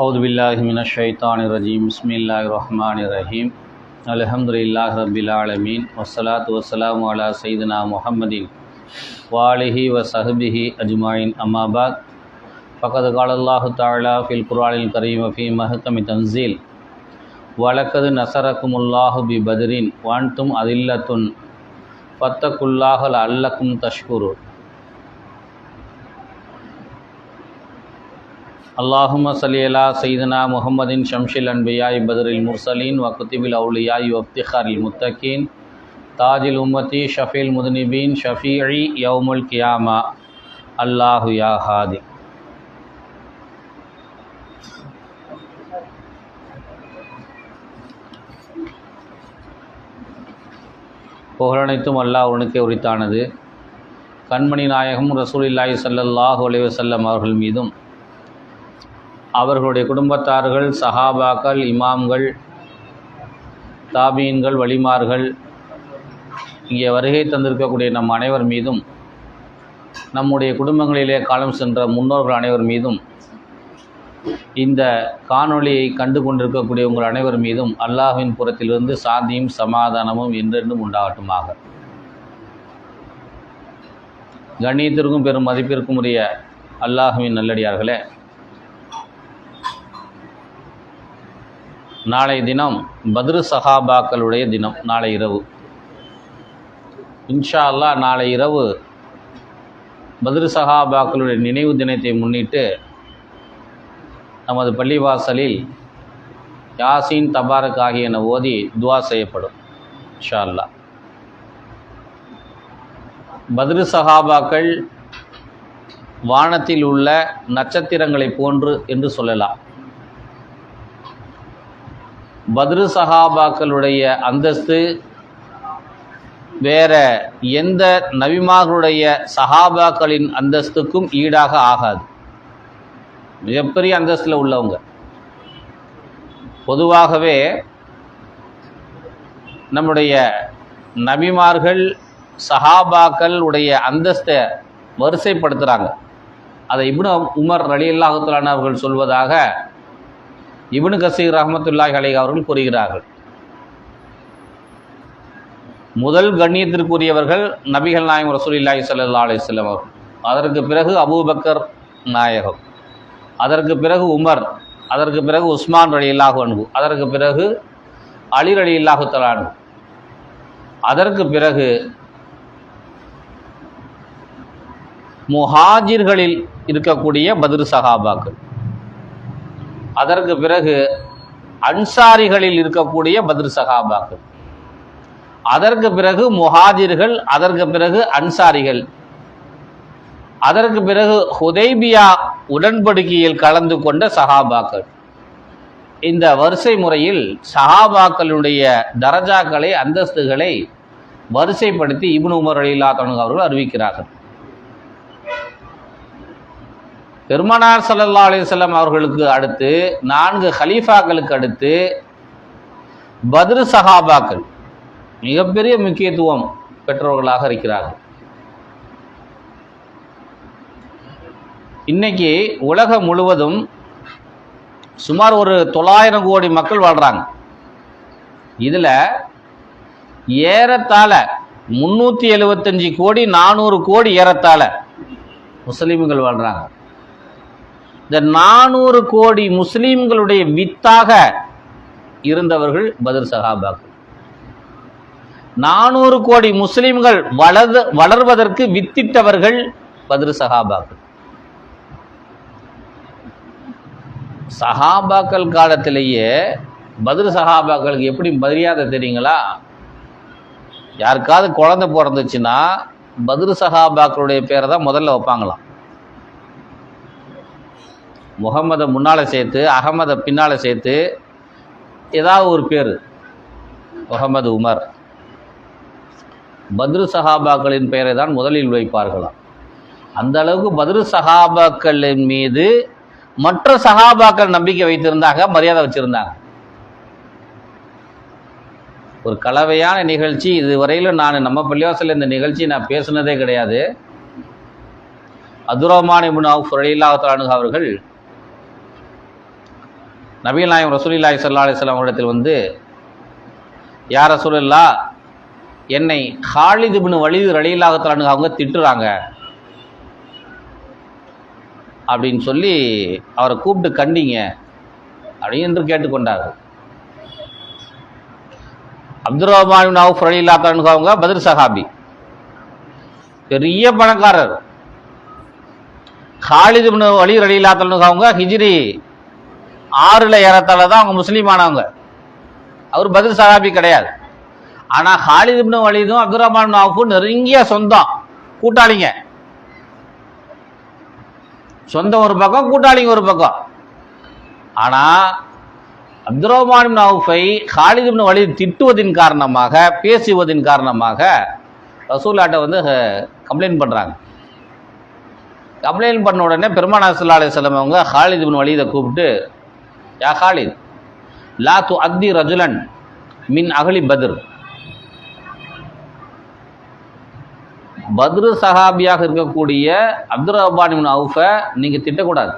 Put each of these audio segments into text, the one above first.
அவுது பில்லாஹி மின ஷைத்தான் ரஜீம் பிஸ்மில்லாஹ் ரஹ்மான் ரஹீம் அலஹம்துல்லாஹ் ரபில் ஆலமீன் வசலாத் வசலாம் அலா சைதனா முஹம்மதின் வாலிஹி வ சஹபிஹி அஜ்மாயின் அம்மாபாத் ஃபகத் காலல்லாஹு தாலா ஃபில் குரானில் கரீம் ஃபி மஹ்கமி தன்சீல் வழக்கது நசரக்குமுல்லாஹு பி பதிரின் வான்தும் அதில்லத்துன் பத்தக்குல்லாஹல் அல்லக்கும் தஷ்குரு அல்லாஹும சலியலா சைதனா முகமதின் ஷம்ஷில் அன்பியாய் பதரில் முர்சலீன் வக்குத்திபில் அவுலியாய் வப்திஹாரில் முத்தகீன். தாஜில் உம்மதி ஷஃபீல் முதுனிபீன் ஷஃபீஇ யவுமுல் கியாமா. அல்லாஹு யா ஹாதி. புகழனைத்தும் அல்லாஹ் உனக்கே உரித்தானது. கண்மணி நாயகம் ரசூல் இல்லாஹி சல்லல்லாஹு அலைவசல்லம் அவர்கள் மீதும் அவர்களுடைய குடும்பத்தார்கள் சஹாபாக்கள் இமாம்கள் தாபீன்கள் வலிமார்கள் இங்கே வருகை தந்திருக்கக்கூடிய நம் அனைவர் மீதும் நம்முடைய குடும்பங்களிலே காலம் சென்ற முன்னோர்கள் அனைவர் மீதும் இந்த காணொளியை கண்டு கொண்டிருக்கக்கூடிய உங்கள் அனைவர் மீதும் அல்லாஹின் புறத்திலிருந்து சாந்தியும் சமாதானமும் என்றென்றும் உண்டாகட்டுமாக. கண்ணியத்திற்கும் பெரும் மதிப்பிற்கும் உரிய அல்லாஹுவின் நல்லடியார்களே நாளை தினம் பத்ரு சஹாபாக்களுடைய தினம் நாளை இரவு. இன்ஷா அல்லாஹ் நாளை இரவு பத்ரு சஹாபாக்களுடைய நினைவு தினத்தை முன்னிட்டு நமது பள்ளிவாசலில் யாசின் தபாரக் ஆகியன ஓதி துவா செய்யப்படும் இன்ஷா அல்லாஹ். பத்ரு சஹாபாக்கள் வானத்தில் உள்ள நட்சத்திரங்களை போன்று என்று சொல்லலாம். பத்ரு சஹாபாக்களுடைய அந்தஸ்து வேற எந்த நபிமார்களுடைய சஹாபாக்களின் அந்தஸ்துக்கும் ஈடாக ஆகாது. மிகப்பெரிய அந்தஸ்தில் உள்ளவங்க. பொதுவாகவே நம்முடைய நபிமார்கள் சஹாபாக்கள் உடைய அந்தஸ்தை வரிசைப்படுத்துகிறாங்க அதை இப்னு உமர் ரலியல்லாஹுத்தலான அவர்கள் சொல்வதாக இவனு கசீர் ரஹமத்துல்லாஹ் அலை அவர்கள் கூறுகிறார்கள். முதல் கண்ணியத்திற்குரியவர்கள் நபிகள் நாயகம் ரசூலில்லாஹி சல்லா அலைஹி வஸல்லம் அவர்கள். அதற்கு பிறகு அபூபக்கர் நாயகம். அதற்கு பிறகு உமர் அதற்கு பிறகு உஸ்மான் அலி இல்லாஹு அன்பு அதற்கு பிறகு அலி ரலி இல்லாஹு தலானு அதற்கு பிறகு முஹாஜிர்களில் இருக்கக்கூடிய பதிர் சஹாபாக்கள். அதற்கு பிறகு அன்சாரிகளில் இருக்கக்கூடிய பதிர் சகாபாக்கள். அதற்கு பிறகு முஹாஜிர்கள் அதற்கு பிறகு அன்சாரிகள். அதற்கு பிறகு ஹுதைபியா உடன்படிக்கையில் கலந்து கொண்ட சஹாபாக்கள் இந்த வரிசை முறையில் சஹாபாக்களுடைய தரஜாக்களை அந்தஸ்துகளை வரிசைப்படுத்தி இப்னு உமர் அலிலா அவர்கள் அறிவிக்கிறார்கள். பெருமனார் சல்லா அலிசல்லாம் அவர்களுக்கு அடுத்து நான்கு ஹலீஃபாக்களுக்கு அடுத்து பத்ரு சஹாபாக்கள் மிகப்பெரிய முக்கியத்துவம் பெற்றவர்களாக இருக்கிறார்கள். இன்னைக்கு உலகம் முழுவதும் சுமார் ஒரு தொள்ளாயிரம் கோடி மக்கள் வாழ்கிறாங்க இதில் ஏறத்தாழ முந்நூற்றி எழுபத்தஞ்சி கோடி நானூறு கோடி ஏறத்தாழ முஸ்லீம்கள் வாழ்கிறாங்க இந்த நானூறு கோடி முஸ்லீம்களுடைய வித்தாக இருந்தவர்கள் பதர் சஹாபாக்கள். நானூறு கோடி முஸ்லீம்கள் வளர் வளர்வதற்கு வித்திட்டவர்கள் பத்ரு சஹாபாக்கள். சஹாபாக்கள் காலத்திலேயே பத்ரு சஹாபாக்களுக்கு எப்படி மரியாதை தெரியுங்களா? யாருக்காவது குழந்தை பிறந்துச்சுன்னா பத்ரு சஹாபாக்களுடைய பேரை தான் முதல்ல வைப்பாங்களாம். முகமதை முன்னால் சேர்த்து அகமதை பின்னால் சேர்த்து ஏதாவது ஒரு பேர். முகமது உமர். பத்ரு சஹாபாக்களின் பெயரை தான் முதலில் வைப்பார்களாம். அந்த அளவுக்கு பத்ரு சஹாபாக்களின் மீது மற்ற சஹாபாக்கள் நம்பிக்கை வைத்திருந்தாங்க மரியாதை வச்சுருந்தாங்க. ஒரு கலவையான நிகழ்ச்சி. இதுவரையிலும் நான் நம்ம பள்ளிவாசலில் இந்த நிகழ்ச்சி நான் பேசுனதே கிடையாது. அதுரமான் இபுன் அவுஃப் ரலில்லாஹு அவர்கள் நபீல் நாயம் ரசூலில்லாய் சல்லா அலிஸ்லாம் அவரிடத்தில் வந்து யார் ரசூலில்லா என்னை ஹாலித் இப்னு வலிது ரலியல்லாஹு அவங்க திட்டுறாங்க. அப்படின்னு சொல்லி அவரை கூப்பிட்டு கண்டிங்க? அப்படின்னு என்று கேட்டுக்கொண்டார்கள் அப்துல் ரஹ்மான் நவுஃப் ரலியல்லாஹு அவங்க பதில் சஹாபி. பெரிய பணக்காரர். ஹாலித் இப்னு வலி ரலியல்லாஹு அவங்க ஹிஜ்ரி ஆறுல ஏறத்தால தான் அவங்க முஸ்லீம் ஆனவங்க. அவர் பதில் சஹாபி கிடையாது. ஆனா ஹாலித் இப்னு வலிதும் அப்துல் ரஹ்மான் நெருங்கிய சொந்தம். கூட்டாளிங்க. சொந்தம் ஒரு பக்கம் கூட்டாளிங்க ஒரு பக்கம். ஆனா அப்துல் ரஹ்மான் அவுஃபை ஹாலித் இப்னு வலித் திட்டுவதின் காரணமாக பேசுவதின் காரணமாக ரசூல்லாட்ட வந்து கம்ப்ளைண்ட் பண்றாங்க. கம்ப்ளைண்ட் பண்ண உடனே பெருமானா சல்லா அலிஸ்லாம் அவங்க ஹாலித் இப்னு வலீதை கூப்பிட்டு யா ஹாலித் லா து அக்தி ரஜுலன் மின் அகலி பத்ர் பத்ரு சஹாபியாக இருக்கக்கூடிய அப்துல் ரஹ்மான் இப்னு அவுஃபை நீங்கள் திட்டக்கூடாது.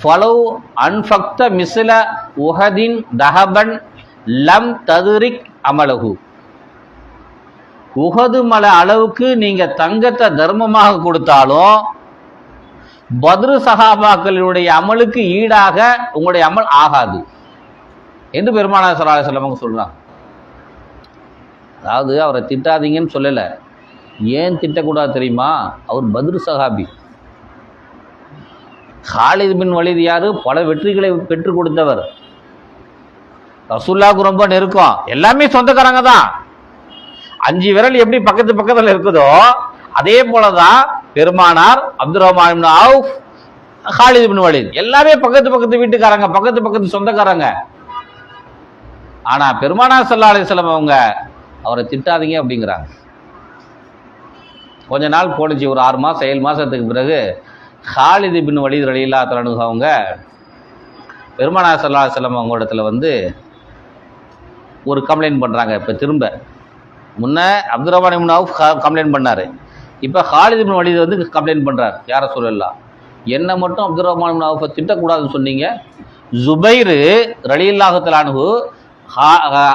ஃபலவ் அன்ஃபக்த மிசில உஹதின் தஹபன் லம் ததுரிக் அமலகு உகது மலை அளவுக்கு நீங்கள் தங்கத்தை தர்மமாக கொடுத்தாலும் பத்ரு சகாபாக்களினுடைய அமலுக்கு ஈடாக உங்களுடைய அமல் ஆகாது. என்று பெருமானா சலாஹ் செல்லவங்க சொல்கிறாங்க அதாவது அவரை திட்டாதீங்கன்னு சொல்லலை. ஏன் திட்டக்கூடாது தெரியுமா? அவர் பத்ரு சஹாபி. ஹாலித் பின் வலிது யாரு? பல வெற்றிகளை பெற்றுக் கொடுத்தவர். ரசுல்லாவுக்கு ரொம்ப நெருக்கம். எல்லாமே சொந்தக்காரங்க தான். அஞ்சு விரல் எப்படி பக்கத்து பக்கத்தில் இருக்குதோ அதே போல தான் பெருமானார் Abdul Rahman ibn Auf Khalid ibn Walid. எல்லாமே பக்கத்து பக்கத்து வீட்டுக்காரங்க பக்கத்து பக்கத்து சொந்தக்காரங்க. ஆனா பெருமானார் சல்லா அலைஹி அவங்க அவரை திட்டாதீங்க அப்படிங்கிறாங்க. கொஞ்ச நாள் போணுச்சு ஒரு ஆறு மாதம் ஏழு மாதத்துக்கு பிறகு ஹாலிது பின் வலித் ரலியல்லா தலனுக அவங்க பெருமானார் சல்லா அலைஹி அவங்க இடத்துல வந்து ஒரு கம்ப்ளைண்ட் பண்ணுறாங்க இப்போ திரும்ப. முன்ன அப்துல் ரஹ்மான் இம்னாவும் கம்ப்ளைண்ட் பண்ணார். இப்போ ஹாலிதிபின் வலிது வந்து கம்ப்ளைண்ட் பண்ணுறார் யார சொல்லலாம் என்னை மட்டும் அப்துல் ரஹ்மான் இப்னு அவுஃபை திட்டக்கூடாதுன்னு சொன்னீங்க. ஜுபைரு ரலியல்லாஹு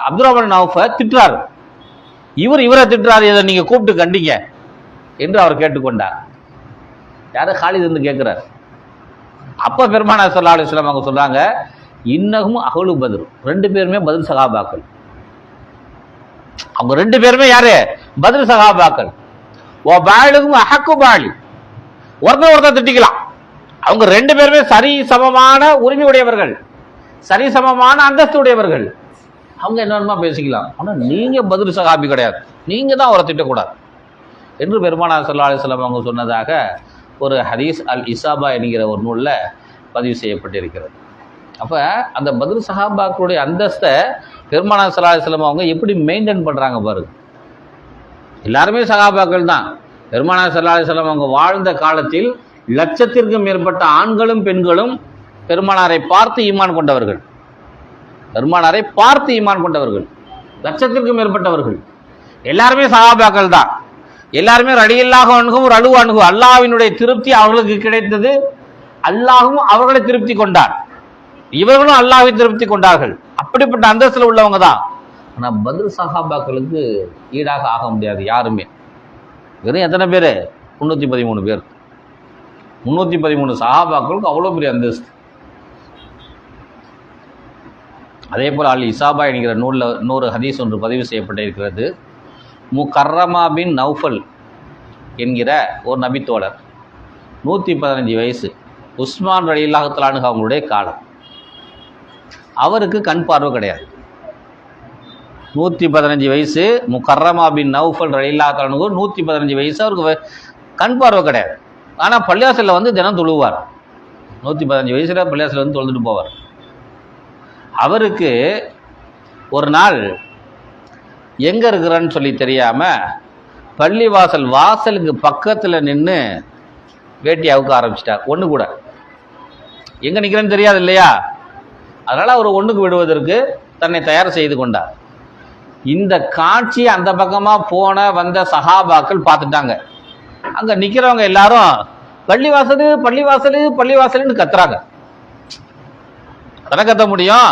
அப்துல் ரஹ்மான் இப்னு அவுஃபை திட்டுறாரு. இவர் இவரை திட்டுறாரு இதை நீங்கள் கூப்பிட்டு கண்டிங்க என்று அவர் கேட்டுக்கொண்டார். யார் ஹாலித் வந்து கேட்குறார் அப்போ பெருமானா சல்லா அலுவலாம் அவங்க சொல்கிறாங்க இன்னகும் அகலு பதில் ரெண்டு பேருமே பதில் சகாபாக்கள். அவங்க ரெண்டு பேருமே யாரு? பதில் சகாபாக்கள். ஓ பாலுக்கும் அஹக்கு பாலி. ஒருத்தர் ஒருத்தர் திட்டிக்கலாம். அவங்க ரெண்டு பேருமே சரி சமமான உரிமை உடையவர்கள் சரி சமமான அந்தஸ்து உடையவர்கள் அவங்க என்னென்னமா பேசிக்கலாம். ஆனால் நீங்கள் பதில் சகாபி கிடையாது. நீங்கள் தான் அவரை திட்டக்கூடாது. என்று பெருமானா சல்லா அலிஸ்லாம் அவங்க சொன்னதாக ஒரு ஹதீஸ் அல் இசாபா என்கிற ஒரு நூலில் பதிவு செய்யப்பட்டிருக்கிறது. அப்போ அந்த பதில் சஹாபாக்களுடைய அந்தஸ்தை பெருமானா சல்லா அலிஸ்லாம் அவங்க எப்படி மெயின்டைன் பண்ணுறாங்க பாருங்கள் எல்லாருமே சகாபாக்கள் தான். பெருமானா சல்லா அலிஸ்லாம் அவங்க வாழ்ந்த காலத்தில் லட்சத்திற்கும் மேற்பட்ட ஆண்களும் பெண்களும் பெருமானாரை பார்த்து ஈமான் கொண்டவர்கள். பெருமானாரை பார்த்து ஈமான் கொண்டவர்கள். லட்சத்திற்கும் மேற்பட்டவர்கள். எல்லாருமே சகாபாக்கள் தான். எல்லாருமே ரடியில்லாக அணுகும் ஒரு அழுவ அணுகும் அல்லாவினுடைய திருப்தி அவர்களுக்கு கிடைத்தது. அல்லாஹும் அவர்களை திருப்தி கொண்டார். இவர்களும் அல்லாஹை திருப்தி கொண்டார்கள். அப்படிப்பட்ட அந்தஸ்தில் உள்ளவங்க தான். ஆனால் பதில் சஹாபாக்களுக்கு ஈடாக ஆக முடியாது யாருமே. வெறும் எத்தனை பேர்? முந்நூற்றி பதிமூணு பேர். முந்நூற்றி பதிமூணு சஹாபாக்களுக்கு அவ்வளோ பெரிய அந்தஸ்து. அதே போல் அல் இசாபா என்கிற நூலில் நூறு ஹதீஸ் ஒன்று பதிவு செய்யப்பட்டிருக்கிறது. முகர்ரமா பின் நௌஃபல் என்கிற ஒரு நபித்தோழர். நூற்றி பதினஞ்சு வயசு. உஸ்மான் ரலி இல்லாஹத்தலானு அவங்களுடைய காலம். அவருக்கு கண் பார்வை கிடையாது. நூற்றி பதினஞ்சு வயசு முகர்ரமா பின் நௌஃபல் ரலி இல்லாஹத்தலானு நூற்றி பதினஞ்சு வயசு அவருக்கு கண் பார்வை கிடையாது. ஆனால் பள்ளியாசலில் வந்து தினம் தொழுவார். நூற்றி பதினஞ்சு வயசில் பள்ளியாசலில் வந்து தொழுதுட்டு போவார். அவருக்கு ஒரு நாள் எங்கே இருக்கிறான்னு சொல்லி தெரியாமல் பள்ளிவாசல் வாசலுக்கு பக்கத்தில் நின்று வேட்டி அவுக்க ஆரம்பிச்சிட்டார். ஒன்று கூட. எங்கே நிற்கிறேன்னு தெரியாது இல்லையா? அதனால் அவர் ஒன்றுக்கு விடுவதற்கு தன்னை தயார் செய்து கொண்டார். இந்த காட்சி அந்த பக்கமாக போன வந்த சஹாபாக்கள் பார்த்துட்டாங்க. அங்கே நிற்கிறவங்க எல்லாரும் பள்ளிவாசலு பள்ளிவாசலு பள்ளிவாசலுன்னு கத்துறாங்க. அதெல்லாம் கத்த முடியும்?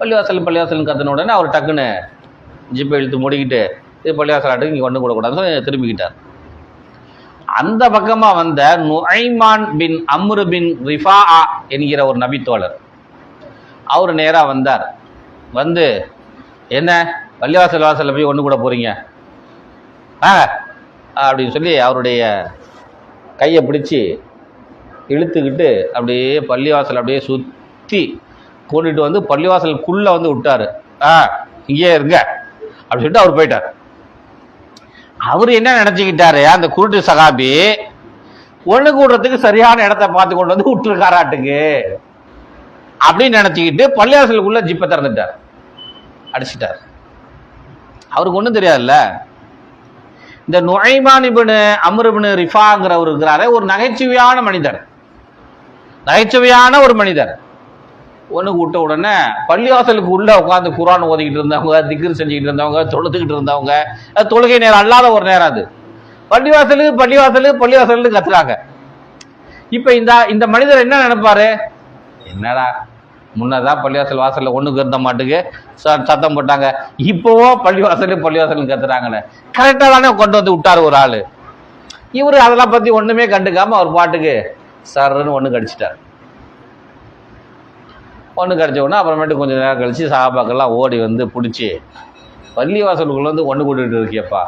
பள்ளிவாசல் பள்ளிவாசல் கத்தின உடனே அவர் டக்குன்னு ஜிப்பை இழுத்து மூடிக்கிட்டு இது பள்ளிவாசல் ஆட்டுக்கு இங்கே கொண்டு கூடக்கூடாதுன்னு திரும்பிக்கிட்டார். அந்த பக்கமாக வந்த நுஐமான் பின் அம்ரு பின் ரிஃபா என்கிற ஒரு நபித்தோழர் அவர் நேராக வந்தார். வந்து என்ன? பள்ளிவாசல் வாசலில் போய் ஒன்று கூட போகிறீங்க ஆ அப்படின்னு சொல்லி அவருடைய கையை பிடிச்சி இழுத்துக்கிட்டு அப்படியே பள்ளிவாசல் அப்படியே சுற்றி கூட்டிட்டு வந்து பள்ளிவாசலுக்குள்ளே வந்து விட்டார். ஆ இங்கேயே இருங்க அப்படி சொல்லிட்டு அவர் போயிட்டார். அவர் என்ன நினச்சிக்கிட்டாரு? அந்த குருட்டு சகாபி ஒன்று கூடுறதுக்கு சரியான இடத்த பார்த்து கொண்டு வந்து விட்டுருக்காராட்டுக்கு அப்படின்னு நினச்சிக்கிட்டு பள்ளிவாசலுக்குள்ளே ஜிப்பை திறந்துட்டார். அடிச்சிட்டார். அவருக்கு ஒன்றும் தெரியாதுல்ல? இந்த நுழைமானிபின் அமருபின் ரிஃபாங்கிறவர் இருக்கிறாரு ஒரு நகைச்சுவையான மனிதர். நகைச்சுவையான ஒரு மனிதர். ஒன்று விட்ட உடனே பள்ளிவாசலுக்கு உள்ளே உட்காந்து குரான் ஓதிக்கிட்டு இருந்தவங்க திக்ர் செஞ்சுக்கிட்டு இருந்தவங்க தொழுத்துக்கிட்டு இருந்தவங்க தொழுகை நேரம் அல்லாத ஒரு நேரம் அது. பள்ளிவாசலு பள்ளிவாசலு பள்ளிவாசல்னு கத்துறாங்க. இப்போ இந்த இந்த மனிதர் என்ன நினைப்பாரு? என்னடா? முன்னதான் பள்ளிவாசல் வாசலில் ஒன்றுக்கு இருந்த மாட்டுக்கு சத்தம் போட்டாங்க. இப்போவோ பள்ளிவாசலு பள்ளிவாசல்னு கத்துறாங்கன்னு கரெக்டாக தானே கொண்டு வந்து விட்டாரு ஒரு ஆள். இவர் அதெல்லாம் பற்றி ஒன்றுமே கண்டுக்காமல் அவர் பாட்டுக்கு சர்ன்னு ஒன்று கடிச்சிட்டார். ஒன்று கிடச்ச உடனே அப்புறமேட்டு கொஞ்சம் நேரம் கழிச்சு சாப்பாக்கெல்லாம் ஓடி வந்து பிடிச்சி பள்ளிவாசலுக்குள்ள வந்து ஒன்று கூட்டிகிட்டு இருக்கியப்பா.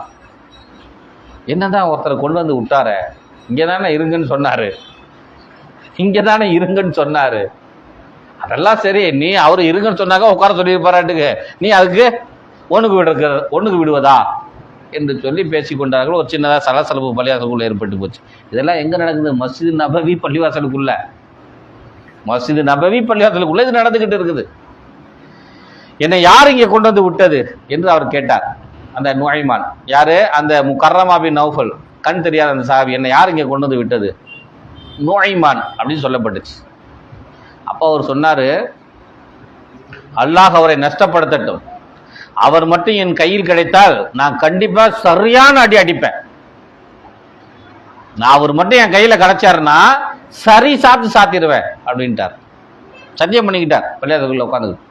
என்னதான் ஒருத்தரை கொண்டு வந்து விட்டார? இங்கே தானே இருங்கன்னு சொன்னார். இங்கே தானே இருங்கன்னு சொன்னார். அதெல்லாம் சரி. நீ அவர் இருங்கன்னு சொன்னாக்க உட்கார சொல்லியிருப்பாராட்டுக்கு. நீ அதுக்கு ஒன்றுக்கு விடுற ஒன்றுக்கு விடுவதா? என்று சொல்லி பேசி கொண்டார்கள் ஒரு சின்னதாக சலசலப்பு பள்ளிவாசலுக்குள்ளே ஏற்பட்டு போச்சு. இதெல்லாம் எங்கே நடக்குது? மஸ்ஜித் நபவி பள்ளிவாசலுக்குள்ள. மஸ்ஜித் நபவி பள்ளிவாசலுக்குள்ளே இது நடந்துக்கிட்டு இருக்குது. என்னை யார் இங்கே கொண்டு வந்து விட்டது? என்று அவர் கேட்டார். அந்த நுழைமான் யார்? அந்த முக்கர்ரமா பின் நௌஃபல். கண் தெரியாத அந்த சாபி என்னை யார் இங்கே கொண்டு வந்து விட்டது? நுழைமான் அப்படின்னு சொல்லப்பட்டுச்சு. அப்போ அவர் சொன்னாரு அல்லாஹ் அவரை நஷ்டப்படுத்தட்டும். அவர் மட்டும் என் கையில் கிடைத்தால் நான் கண்டிப்பா சரியான அடி அடிப்பேன். நான் அவர் மட்டும் என் கையில கிடைச்சாருன்னா சரி சாத்து சாத்திடுவேன் அப்படின்ட்டார். சத்தியம் பண்ணிக்கிட்டார். பள்ளியாசலுக்குள்ள உட்காந்துக்கிட்டு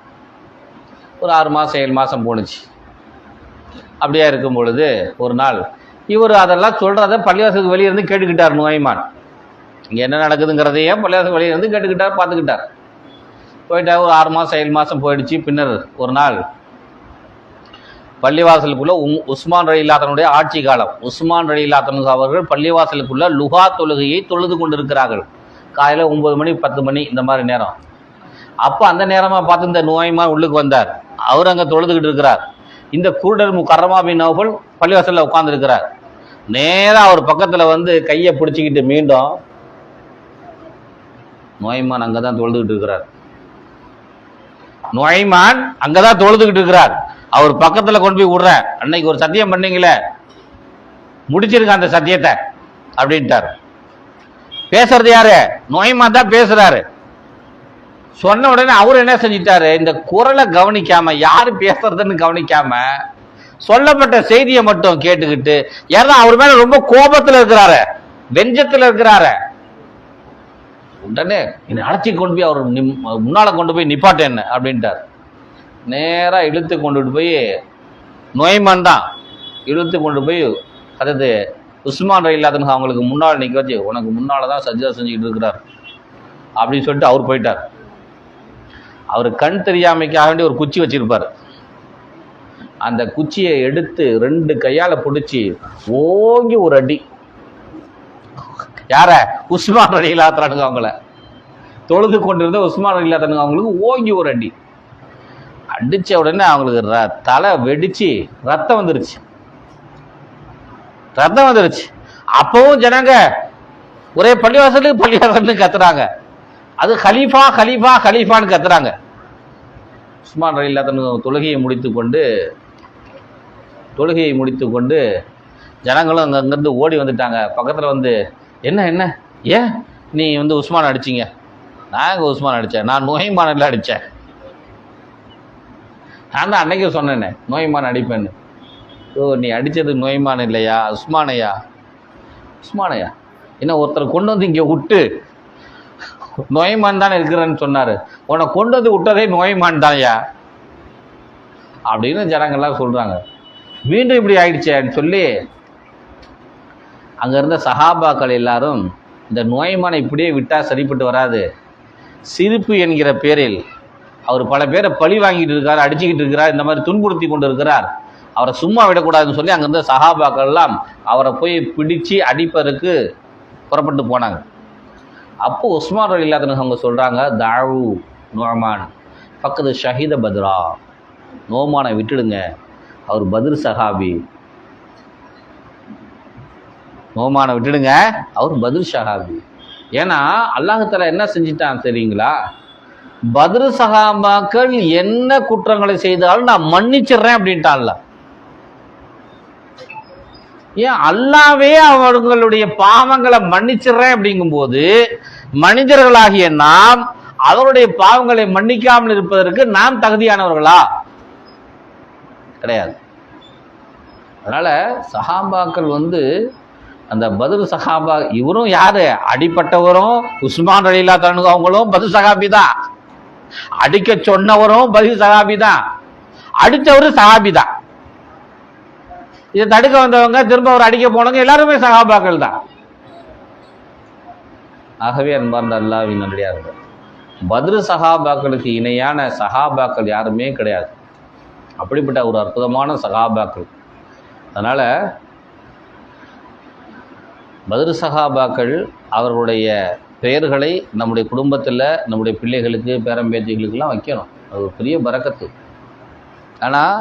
ஒரு ஆறு மாதம் ஏழு மாதம் போணுச்சு. அப்படியே இருக்கும் பொழுது ஒரு நாள் இவர் அதெல்லாம் சொல்கிறத பள்ளிவாசலுக்கு வெளியே இருந்து கேட்டுக்கிட்டார் நோய்மான் இங்கே என்ன நடக்குதுங்கிறதையே பள்ளிவாசல் வெளியே இருந்து கேட்டுக்கிட்டார் பார்த்துக்கிட்டார். போயிட்டா ஒரு ஆறு மாதம் ஏழு மாதம் போயிடுச்சு. பின்னர் ஒரு நாள் பள்ளிவாசலுக்குள்ள உம் உஸ்மான் ரயிலாத்தனுடைய ஆட்சி காலம். உஸ்மான் ரயிலாத்தன் அவர்கள் பள்ளிவாசலுக்குள்ள லுகா தொழுகையை தொழுது கொண்டிருக்கிறார்கள். காலையில் ஒன்பது மணி பத்து மணி இந்த மாதிரி நேரம். அப்போ அந்த நேரமாக பார்த்து இந்த நோய்மா உள்ளுக்கு வந்தார். அவர் அங்கே தொழுதுகிட்டு இருக்கிறார். இந்த குருடர் முக்கரமா பின் பள்ளிவாசலில் உட்கார்ந்துருக்கிறார். நேராக அவர் பக்கத்தில் வந்து கையை பிடிச்சிக்கிட்டு மீண்டும் நோய்மான் அங்கே தான் தொழுதுகிட்டு இருக்கிறார். நுழைமான் அங்கதான் தொழுதுகிட்டு இருக்கிறார். அவர் பக்கத்துல கொண்டு போய் விடுறேன். அன்னைக்கு ஒரு சத்தியம் பண்ணீங்களே. முடிச்சிருக்க அந்த சத்தியத்தை அப்படின்ட்டார். பேசுறது யாரு? நோய்மான் தான் பேசுறாரு. சொன்ன உடனே அவர் என்ன செஞ்சிட்டாரு? இந்த குரலை கவனிக்காம யாரு பேசுறதுன்னு கவனிக்காம சொல்லப்பட்ட செய்தியை மட்டும் கேட்டுக்கிட்டு ஏன்னா அவர் மேல ரொம்ப கோபத்துல இருக்கிறாரு. வெஞ்சத்துல இருக்கிறாரு. உடனே என்னை அழைச்சி கொண்டு போய் அவர் நிம் முன்னால் கொண்டு போய் நிப்பாட்டு என்ன அப்படின்ட்டார். நேராக இழுத்து கொண்டுட்டு போய் நோய்மான் தான். இழுத்து கொண்டு போய் அதாவது உஸ்மான் ரயில்லாதன் அவங்களுக்கு முன்னால் நிற்க வச்சு உனக்கு முன்னால் தான் சஜ்ஜா செஞ்சுக்கிட்டு இருக்கிறார். அப்படின்னு சொல்லிட்டு அவர் போயிட்டார். அவர் கண் தெரியாமைக்காக வேண்டி ஒரு குச்சி வச்சிருப்பார். அந்த குச்சியை எடுத்து ரெண்டு கையால் பிடிச்சி ஓங்கி ஒரு அடி யார? உஸ்மான் அலி இல்லாத்தானுங்க அவங்கள. தொழுது கொண்டிருந்த உஸ்மான் அலி இல்லாத்தானுங்க அவங்களுக்கு ஓங்கி ஒரு அடி. அடித்த உடனே அவங்களுக்கு ர- தலை வெடிச்சு ரத்தம் வந்துருச்சு. ரத்தம் வந்துருச்சு. அப்பவும் ஜனங்க ஒரே பள்ளிவாசலுக்கு பள்ளிவாசல்னு கத்துறாங்க. அது கலீஃபா கலீஃபா ஹலீஃபான்னு கத்துறாங்க. உஸ்மான் அலி இல்லாத்தானுங்க தொழுகையை முடித்து கொண்டு தொழுகையை முடித்து கொண்டு ஜனங்களும் அங்க அங்கேருந்து ஓடி வந்துட்டாங்க. பக்கத்தில் வந்து என்ன என்ன? ஏன்? நீ வந்து உஸ்மான் அடிச்சிங்க. நான் உஸ்மான் அடித்தேன் நான் நோய்மானில் அடித்தேன் நான் தான் அன்னைக்கு சொன்னேனே நோய்மான் அடிப்பேன்னு. ஓ நீ அடித்தது நோய்மான் இல்லையா? உஸ்மானையா? உஸ்மானையா? என்ன ஒருத்தரை கொண்டு வந்து இங்கே விட்டு நோய்மான் தானே இருக்கிறேன்னு சொன்னார். உன்னை கொண்டு வந்து விட்டதே நோய்மான் தான்யா. அப்படின்னு ஜனங்கள்லாம் சொல்கிறாங்க மீண்டும் இப்படி ஆயிடுச்சேன்னு சொல்லி அங்கே இருந்த சஹாபாக்கள் எல்லாரும் இந்த நோய்மானை இப்படியே விட்டால் சரிப்பட்டு வராது. சிரிப்பு என்கிற பேரில் அவர் பல பேரை பழி வாங்கிட்டு இருக்கார் அடிச்சுக்கிட்டு இருக்கிறார் இந்த மாதிரி துன்புறுத்தி கொண்டு இருக்கிறார். அவரை சும்மா விடக்கூடாதுன்னு சொல்லி அங்கேருந்த சஹாபாக்கள்லாம் எல்லாம் அவரை போய் பிடிச்சு அடிப்பதற்கு புறப்பட்டு போனாங்க. அப்போ உஸ்மான் அலி இல்லாதவங்க அவங்க சொல்கிறாங்க தாழு நோமான் பக்கத்து ஷஹீத பத்ரா நோமானை விட்டுடுங்க. அவர் பதிர் சஹாபி நோமான விட்டுடுங்க. அவர் பதில் சஹாபி ஏன்னா அல்லாஹால என்ன செஞ்சிட்டான் தெரியுங்களா? பதிர் சகாபாக்கள் என்ன குற்றங்களை செய்தாலும் நான் மன்னிச்சிடுறேன் அப்படின்ட்டான்ல. ஏன்? அல்லாவே அவர்களுடைய பாவங்களை மன்னிச்சிடுறேன் அப்படிங்கும்போது மனிதர்களாகிய நாம் அவருடைய பாவங்களை மன்னிக்காமல் இருப்பதற்கு நாம் தகுதியானவர்களா? கிடையாது. அதனால சஹாபாக்கள் வந்து அந்த பதில் சஹாபா இவரும் யாரு? அடிப்பட்டவரும் உஸ்மான் அலிலா தனு அவங்களும் பதில் சஹாபி தான். அடிக்க சொன்னவரும் பதில் சஹாபி தான். அடித்தவரும் சஹாபி தான். இதை தடுக்க வந்தவங்க திரும்ப அவர் அடிக்க போனவங்க எல்லாருமே சகாபாக்கள் தான். ஆகவே அன்பார்ந்த அல்லாவின் நல்லடியார்கள் பதில் சகாபாக்களுக்கு இணையான சகாபாக்கள் யாருமே கிடையாது. அப்படிப்பட்ட ஒரு அற்புதமான சகாபாக்கள். அதனால் பத்ரு சகாபாக்கள் அவர்களுடைய பெயர்களை நம்முடைய குடும்பத்தில் நம்முடைய பிள்ளைகளுக்கு பேரம்பேத்திகளுக்கெல்லாம் வைக்கணும். அது ஒரு பெரிய பறக்கத்து. ஆனால்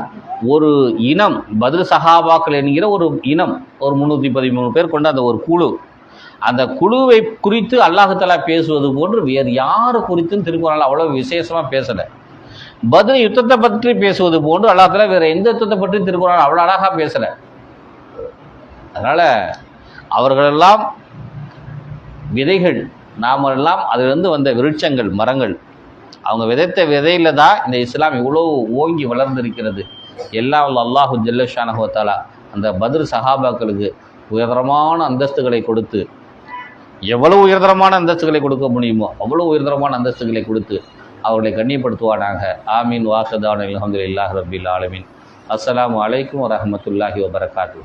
ஒரு இனம் பதில் சகாபாக்கள் என்கிற ஒரு இனம் ஒரு முந்நூற்றி பதிமூணு பேர் கொண்ட அந்த ஒரு குழு அந்த குழுவை குறித்து அல்லாஹாலா பேசுவது போன்று வேறு யார் குறித்தும் திருக்குறள் அவ்வளோ விசேஷமாக பேசலை. பதில் யுத்தத்தை பற்றி பேசுவது போன்று அல்லாஹாலா வேறு எந்த யுத்தத்தை பற்றி திருக்குறள் அவ்வளோ அழகாக பேசலை. அதனால் அவர்களெல்லாம் விதைகள். நாமெல்லாம் அதிலிருந்து வந்த விருட்சங்கள் மரங்கள். அவங்க விதைத்த விதையில தான் இந்த இஸ்லாம் இவ்வளோ ஓங்கி வளர்ந்திருக்கிறது. எல்லாம் அல்லாஹு ஜல்லஷானஹோத்தாலா அந்த பதிர் சஹாபாக்களுக்கு உயர்தரமான அந்தஸ்துகளை கொடுத்து எவ்வளவு உயர்தரமான அந்தஸ்துகளை கொடுக்க முடியுமோ அவ்வளோ உயர்தரமான அந்தஸ்துகளை கொடுத்து அவர்களை கண்ணியப்படுத்துவானாக. ஆமீன். வாசதான அலமதுல்லாஹ் ரபில் ஆலமின். அஸ்லாம் அலைக்கும் வரமத்துல்லாஹி வபரகாத்து